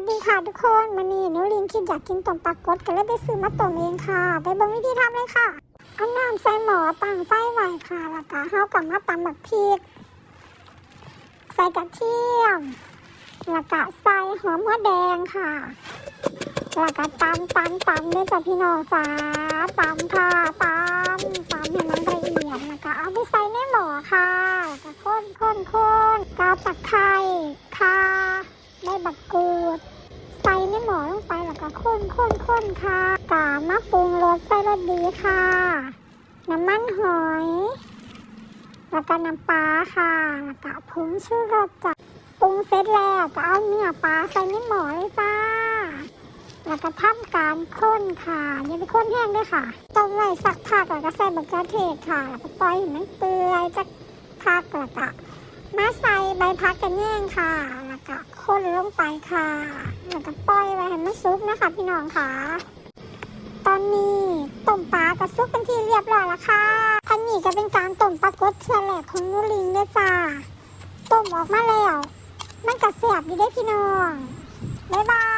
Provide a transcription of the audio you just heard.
วัสดีค่ะทุกคนวันนี้หนูลินคิดอยากกินต้มปลากดก็เลยไปซื้อมาต้มเองค่ะ ไปเบิ่งวิธีทำเลยค่ะ เอาน้ำใส่หม้อตั้งไฟไว้ค่ะแล้วก็เฮากับมาตำบักพริก ใส่กระเทียมแล้วก็ใส่หอมหัวแดงค่ะแล้วก็ตำตำตำด้วยจ้ะพี่น้องจ้าตำค่ะตำตำให้มันละเอียดแล้วก็เอาไปใส่ในหม้อค่ะแล้วก็ข้นข้นข้นกาตะไคร้ค่ะ บักกูดใส่ในหม้อลงไปแล้วก็ข้นข้นข้นค่ะกามาปรุงรสใส่รสดีค่ะ น้ำมันหอย แล้วก็น้ำปลาค่ะแล้วก็ผงชูรสจ้ะปรุงเสร็จแล้วก็เอาเนื้อปลาใส่ในหม้อเลยจ้าแล้วก็ทำการข้นค่ะอย่าไปข้นแห้งด้วยค่ะต้มไว้สักพักแล้วก็ใส่มะเขือเทศค่ะแล้วก็ปล่อยให้มันเปื่อยจะพักแล้วก็ มาใส่ใบพักกันแย่งค่ะ แล้วก็ค้นลงไปค่ะ แล้วก็ปล่อยไว้ให้มันซุกนะคะพี่น้องค่ะ ตอนนี้ต้มปลากระซุกเป็นที่เรียบร้อยแล้วค่ะ อันนี้จะเป็นการต้มปลากดเทือแหลกของนูลิงด้วยจ้า ต้มออกมาแล้ว มันกระเสียบอยู่ได้พี่น้อง บ๊ายบาย